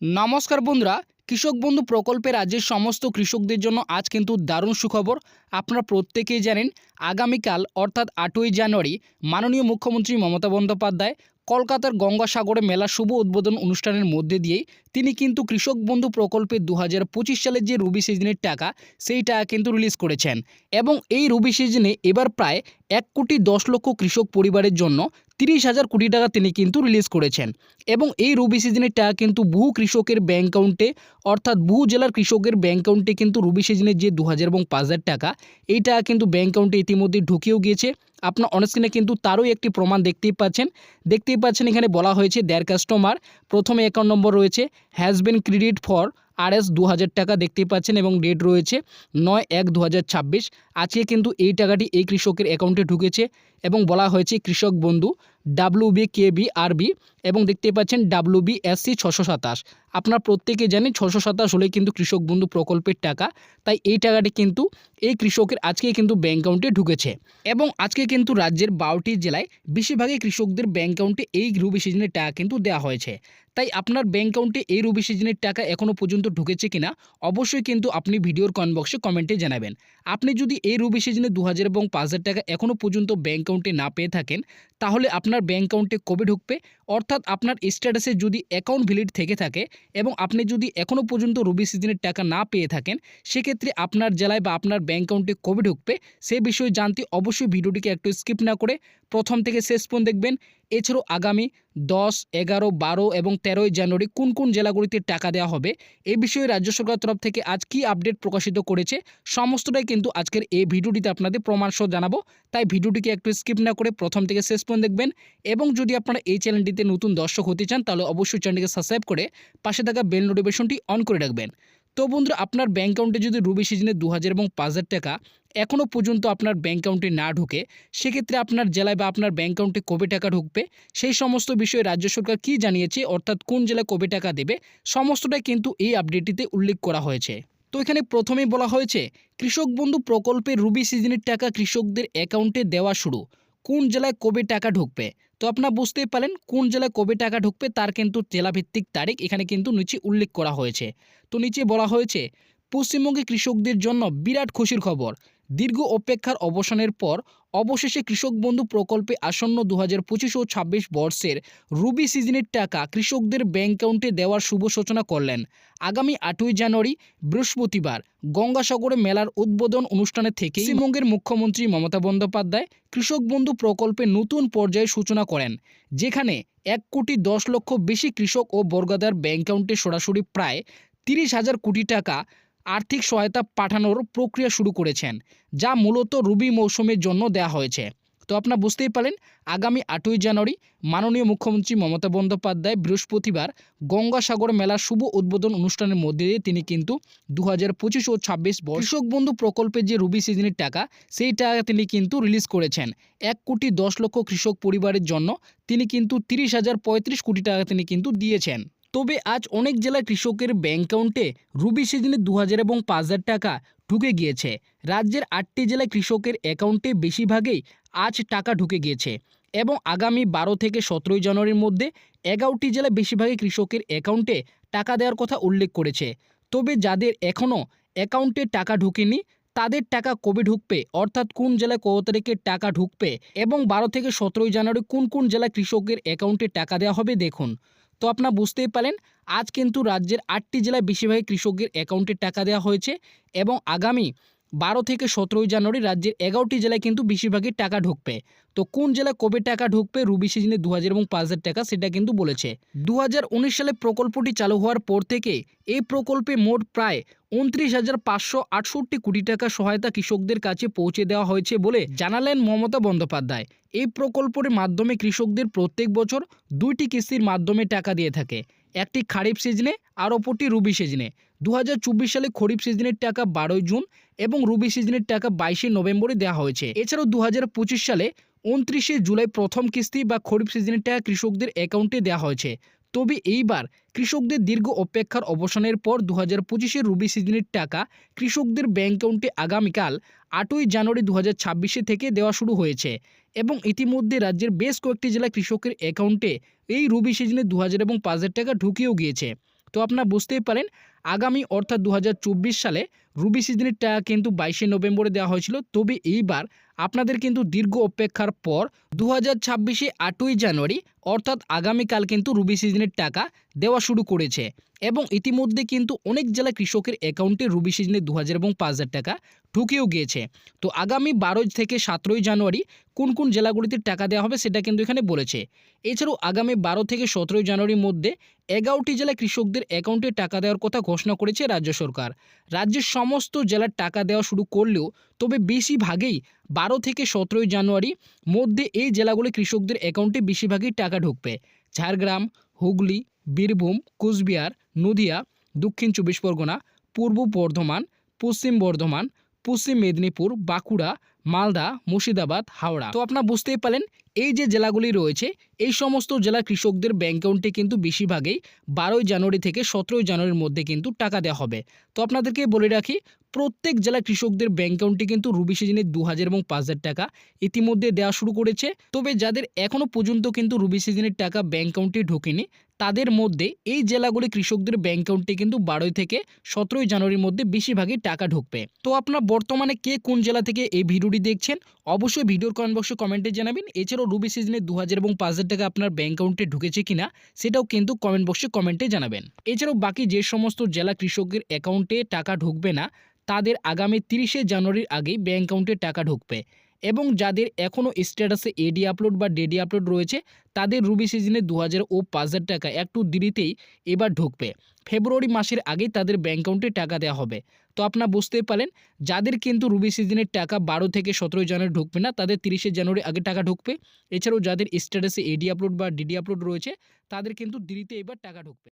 নমস্কার বন্ধুরা, কৃষক বন্ধু প্রকল্পে রাজ্যের সমস্ত কৃষকদের জন্য আজ কিন্তু দারুণ সুখবর। আপনারা প্রত্যেকেই জানেন, আগামীকাল অর্থাৎ আটই জানুয়ারি, মাননীয় মুখ্যমন্ত্রী মমতা বন্দ্যোপাধ্যায় কলকাতার গঙ্গাসাগরে মেলা শুভ উদ্বোধন অনুষ্ঠানের মধ্যে দিয়েই তিনি কিন্তু কৃষক বন্ধু প্রকল্পে দু হাজার পঁচিশ সালের যে রুবি সিজনের টাকা সেই টাকা কিন্তু রিলিজ করেছেন। এবং এই রুবি সিজনে এবার প্রায় এক কোটি দশ লক্ষ কৃষক পরিবারের জন্য তিরিশ হাজার কোটি টাকা তিনি কিন্তু রিলিজ করেছেন। এবং এই রবি সিজনের টাকা কিন্তু বহু কৃষকের ব্যাঙ্ক অ্যাকাউন্টে অর্থাৎ বহু জেলার কৃষকের ব্যাঙ্ক অ্যাকাউন্টে কিন্তু রবি সিজনের যে দু হাজার এবং পাঁচ হাজার টাকা এই টাকা কিন্তু ব্যাঙ্ক অ্যাকাউন্টে ইতিমধ্যে ঢুকেও গিয়েছে। আপনার অনস্ক্রিনে কিন্তু তারও একটি প্রমাণ দেখতেই পাচ্ছেন। দেখতেই পাচ্ছেন এখানে বলা হয়েছে দেড় কাস্টমার প্রথমে অ্যাকাউন্ট নম্বর রয়েছে has been credit for R S দু হাজার টাকা দেখতেই পাচ্ছেন এবং ডেট রয়েছে নয় এক দু আজকে কিন্তু এই টাকাটি এই কৃষকের অ্যাকাউন্টে ঢুকেছে এবং বলা হয়েছে Krishak Bandhu W B K B R B এবং দেখতে পাচ্ছেন ডাব্লু বি এস সি ছশো সাতাশ। আপনার প্রত্যেকে জানেন ছশো সাতাশ হলে কিন্তু কৃষক বন্ধু প্রকল্পের টাকা, তাই এই টাকাটি কিন্তু এই কৃষকের আজকে কিন্তু ব্যাঙ্ক অ্যাকাউন্টে ঢুকেছে। এবং আজকে কিন্তু রাজ্যের বারোটি জেলায় বেশিরভাগই কৃষকদের ব্যাঙ্ক অ্যাকাউন্টে এই রুবি সিজনের টাকা কিন্তু দেওয়া হয়েছে। তাই আপনার ব্যাঙ্ক অ্যাকাউন্টে এই রুবি সিজনের টাকা এখনও পর্যন্ত ঢুকেছে কিনা, অবশ্যই কিন্তু আপনি ভিডিওর কমেন্ট বক্সে কমেন্টে জানাবেন। আপনি যদি এই রবি সিজনে দু হাজার এবং পাঁচ হাজার টাকা এখনও পর্যন্ত ব্যাঙ্ক অ্যাকাউন্টে না পেয়ে থাকেন। তাহলে আপনার ব্যাঙ্ক অ্যাকাউন্টে কবে ঢুকবে? অর্থাৎ আপনার স্ট্যাটাসে যদি অ্যাকাউন্ট ভ্যালিড থেকে থাকে এবং আপনি যদি এখনও পর্যন্ত রবি সিজনের টাকা না পেয়ে থাকেন, সেক্ষেত্রে আপনার জেলায় বা আপনার ব্যাঙ্ক অ্যাকাউন্টে কবে ঢুকবে? সে বিষয়ে জানতে অবশ্যই ভিডিওটিকে একটু স্কিপ না করে প্রথম থেকে শেষ পর্যন্ত দেখবেন। এছাড়াও আগামী দশ, এগারো, বারো এবং তেরোই জানুয়ারি কোন কোন জেলাগুলিতে টাকা দেওয়া হবে? এ বিষয়ে রাজ্য সরকারের তরফ থেকে আজ কী আপডেট প্রকাশিত করেছে? সমস্তটাই কিন্তু আজকের এই ভিডিওটিতে আপনাদের প্রমাণসহ জানাব। তাই ভিডিওটিকে একটু স্কিপ না করে প্রথম থেকে শেষ পর্যন্ত দেখবেন এবং যদি আপনারা এই চ্যানেলটিতে নতুন দর্শক হতে চান, তাহলে অবশ্যই চ্যানেলটিকে সাবস্ক্রাইব করে পাশে থাকা বেল নোটিফিকেশনটি অন করে রাখবেন। তো বন্ধুরা, আপনার ব্যাঙ্ক অ্যাকাউন্টে যদি রবি সিজনে দু হাজার এবং পাঁচ হাজার টাকা এখনও পর্যন্ত আপনার ব্যাঙ্ক অ্যাকাউন্টে না ঢুকে, সেক্ষেত্রে আপনার জেলায় বা আপনার ব্যাঙ্ক অ্যাকাউন্টে কবে টাকা ঢুকবে, সেই সমস্ত বিষয়ে রাজ্য সরকার কী জানিয়েছে, অর্থাৎ কোন জেলায় কবে টাকা দেবে, সমস্তটাই কিন্তু এই আপডেটটিতে উল্লেখ করা হয়েছে। তো এখানে প্রথমেই বলা হয়েছে, কৃষক বন্ধু প্রকল্পের রুবি সিজনের টাকা কৃষকদের অ্যাকাউন্টে দেওয়া শুরু। কোন জেলায় কবে টাকা ঢুকবে? তো আপনারা বুঝতেই পারেন কোন জেলায় কবে টাকা ঢুকবে, তার কিন্তু জেলাভিত্তিক তারিখ এখানে কিন্তু নিচে উল্লেখ করা হয়েছে। তো নিচে বলা হয়েছে পশ্চিমবঙ্গে কৃষকদের জন্য বিরাট খুশির খবর। দীর্ঘ অপেক্ষার অবসানের পর অবশেষে কৃষক বন্ধু প্রকল্পে আসন্ন দু হাজার পঁচিশ ও ছাব্বিশ বর্ষের রুবি সিজনের টাকা কৃষকদের ব্যাঙ্ক অ্যাকাউন্টে দেওয়ার শুভ সূচনা করলেন। আগামী আটই জানুয়ারি, বৃহস্পতিবার, গঙ্গাসাগরে মেলার উদ্বোধন অনুষ্ঠানে থেকে পশ্চিমবঙ্গের মুখ্যমন্ত্রী মমতা বন্দ্যোপাধ্যায় কৃষক বন্ধু প্রকল্পে নতুন পর্যায়ে সূচনা করেন, যেখানে এক কোটি দশ লক্ষ বেশি কৃষক ও বর্গাদার ব্যাঙ্ক অ্যাকাউন্টে সরাসরি প্রায় তিরিশ হাজার কোটি টাকা আর্থিক সহায়তা পাঠানোর প্রক্রিয়া শুরু করেছেন, যা মূলত রবি মৌসুমের জন্য দেওয়া হয়েছে। তো আপনারা বুঝতেই পারেন আগামী আটই জানুয়ারি মাননীয় মুখ্যমন্ত্রী মমতা বন্দ্যোপাধ্যায় বৃহস্পতিবার গঙ্গাসাগর মেলার শুভ উদ্বোধন অনুষ্ঠানের মধ্যে দিয়ে তিনি কিন্তু দু হাজার পঁচিশ ও ছাব্বিশ কৃষক বন্ধু প্রকল্পের যে রুবি সিজনের টাকা, সেই টাকা তিনি কিন্তু রিলিজ করেছেন। এক কোটি দশ লক্ষ কৃষক পরিবারের জন্য তিনি কিন্তু তিরিশ হাজার পঁয়ত্রিশ কোটি টাকা তিনি কিন্তু দিয়েছেন। তবে আজ অনেক জেলায় কৃষকের ব্যাঙ্ক অ্যাকাউন্টে রবি সিজনে দু হাজার এবং পাঁচ হাজার টাকা ঢুকে গিয়েছে। রাজ্যের আটটি জেলায় কৃষকের অ্যাকাউন্টে বেশিরভাগেই আজ টাকা ঢুকে গিয়েছে এবং আগামী বারো থেকে সতেরোই জানুয়ারির মধ্যে এগারোটি জেলায় বেশিরভাগই কৃষকের অ্যাকাউন্টে টাকা দেওয়ার কথা উল্লেখ করেছে। তবে যাদের এখনও অ্যাকাউন্টে টাকা ঢুকেনি, তাদের টাকা কবে ঢুকবে? অর্থাৎ কোন জেলায় কত তারিখে টাকা ঢুকবে? এবং বারো থেকে সতেরোই জানুয়ারি কোন কোন জেলায় কৃষকের অ্যাকাউন্টে টাকা দেওয়া হবে? দেখুন। তো আপনারা বুঝতেই পারেন আজ কিন্তু রাজ্যের আটটি জেলায় বেশিরভাগ কৃষকদের অ্যাকাউন্টে টাকা দেওয়া হয়েছে এবং আগামী বারো থেকে সতেরোই জানুয়ারি রাজ্যের এগারোটি জেলায় কিন্তু বেশিরভাগই টাকা ঢুকবে। তো কোন জেলায় কবে টাকা ঢুকবে রুবি সিজনে দু হাজার এবং পাঁচ হাজার টাকা সেটা কিন্তু বলেছে। দুহাজার উনিশ সালে প্রকল্পটি চালু হওয়ার পর থেকে এই প্রকল্পে মোট প্রায় উনত্রিশ হাজার পাঁচশো আটষট্টি কোটি টাকা সহায়তা কৃষকদের কাছে পৌঁছে দেওয়া হয়েছে বলে জানালেন মমতা বন্দ্যোপাধ্যায়। এই প্রকল্পের মাধ্যমে কৃষকদের প্রত্যেক বছর দুইটি কিস্তির মাধ্যমে টাকা দিয়ে থাকে। একটি খারিফ সিজনে, আর অপরটি রুবি সিজনে। দু হাজার চব্বিশ সালে খরিফ সিজনের টাকা বারোই জুন এবং রুবি সিজনের টাকা বাইশে নভেম্বরে দেওয়া হয়েছে। এছাড়াও দু হাজার পঁচিশ সালে উনত্রিশে জুলাই প্রথম কিস্তি বা খরিফ সিজনের টাকা কৃষকদের অ্যাকাউন্টে দেওয়া হয়েছে। তবে এইবার কৃষকদের দীর্ঘ অপেক্ষার অবসানের পর দু হাজার পঁচিশের রবি সিজনের টাকা কৃষকদের ব্যাঙ্ক অ্যাকাউন্টে আগামীকাল আটই জানুয়ারি দু হাজার থেকে দেওয়া শুরু হয়েছে এবং ইতিমধ্যে রাজ্যের বেশ কয়েকটি জেলা কৃষকের অ্যাকাউন্টে এই রবি সিজনে দু হাজার এবং পাঁচ হাজার টাকা ঢুকিয়েও গিয়েছে। তো আপনারা বুঝতেই পারেন, আগামী অর্থাৎ দু হাজার চব্বিশ সালে রুবি সিজনের টাকা কিন্তু বাইশে নভেম্বরে দেওয়া হয়েছিল। তবে এইবার আপনাদের কিন্তু দীর্ঘ অপেক্ষার পর দু হাজার ছাব্বিশে আটই জানুয়ারি, অর্থাৎ আগামীকাল কিন্তু রুবি সিজনের টাকা দেওয়া শুরু করেছে। এবং ইতিমধ্যে কিন্তু অনেক জেলা কৃষকের অ্যাকাউন্টে রুবি সিজনে দু হাজার এবং পাঁচ হাজার টাকা ঢুকেও গিয়েছে। তো আগামী বারোই থেকে সতেরোই জানুয়ারি কোন কোন জেলাগুলিতে টাকা দেওয়া হবে সেটা কিন্তু এখানে বলেছে। এছাড়াও আগামী বারো থেকে সতেরোই জানুয়ারির মধ্যে এগারোটি জেলা কৃষকদের অ্যাকাউন্টে টাকা দেওয়ার কথা ঘোষণা করেছে রাজ্য সরকার। রাজ্যের সমস্ত জেলার টাকা দেওয়া শুরু করলেও তবে বেশিরভাগেই বারো থেকে সতেরোই জানুয়ারি মধ্যে এই জেলাগুলি কৃষকদের অ্যাকাউন্টে বেশিরভাগই টাকা ঢুকবে। ঝাড়গ্রাম, হুগলি, বীরভূম, কুচবিহার, নদিয়া, দক্ষিণ চব্বিশ পরগনা, পূর্ব বর্ধমান, পশ্চিম বর্ধমান, পশ্চিম মেদিনীপুর, বাঁকুড়া, মালদা, মুর্শিদাবাদ, হাওড়া। তো আপনারা বুঝতেই পারেন এই যে জেলাগুলি রয়েছে এই সমস্ত জেলা কৃষকদের ব্যাঙ্ক অ্যাকাউন্টে কিন্তু বেশিরভাগই বারোই জানুয়ারি থেকে সতেরোই জানুয়ারির মধ্যে কিন্তু টাকা দেওয়া হবে। তো আপনাদেরকে বলে রাখি, প্রত্যেক জেলা কৃষকদের ব্যাঙ্ক অ্যাকাউন্টে কিন্তু রুবি সিজনে দু হাজার এবং পাঁচ হাজার টাকা ইতিমধ্যে দেওয়া শুরু করেছে। তবে যাদের এখনও পর্যন্ত কিন্তু রুবি সিজনের টাকা ব্যাঙ্ক অ্যাকাউন্টে ঢোকেনি, তাদের মধ্যে এই জেলাগুলি কৃষকদের ব্যাঙ্ক অ্যাকাউন্টে কিন্তু বারোই থেকে সতেরোই জানুয়ারির মধ্যে বেশিরভাগই টাকা ঢুকবে। তো আপনার বর্তমানে কে কোন জেলা থেকে এই ভিডিওটি দেখছেন, অবশ্যই ভিডিওর কমেন্ট বক্সে কমেন্টে জানাবেন। এছাড়াও রুবি সিজনে দু হাজার এবং পাঁচ হাজার টাকা আপনার ব্যাঙ্ক অ্যাকাউন্টে ঢুকেছে কিনা, সেটাও কিন্তু কমেন্ট বক্সে কমেন্টে জানাবেন। এছাড়াও বাকি যে সমস্ত জেলা কৃষকের অ্যাকাউন্টে টাকা ঢুকবে না, তাদের আগামী তিরিশে জানুয়ারির আগেই ব্যাঙ্ক অ্যাকাউন্টে টাকা ঢুকবে। এবং যাদের এখনও স্ট্যাটাসে এডি আপলোড বা ডেডি আপলোড রয়েছে, তাদের রুবি সিজনে দু হাজার ও পাঁচ হাজার টাকা একটু দেরিতেই এবার ঢুকবে। ফেব্রুয়ারি মাসের আগেই তাদের ব্যাঙ্ক অ্যাকাউন্টে টাকা দেওয়া হবে। তো আপনারা বুঝতেই পারেন যাদের কিন্তু রুবি সিজনের টাকা বারো থেকে সতেরোই জানুয়ারি ঢুকবে না, তাদের তিরিশে জানুয়ারি আগে টাকা ঢুকবে। এছাড়াও যাদের স্ট্যাটাসে এডি আপলোড বা ডিডি আপলোড রয়েছে, তাদের কিন্তু দেরিতে এবার টাকা ঢুকবে।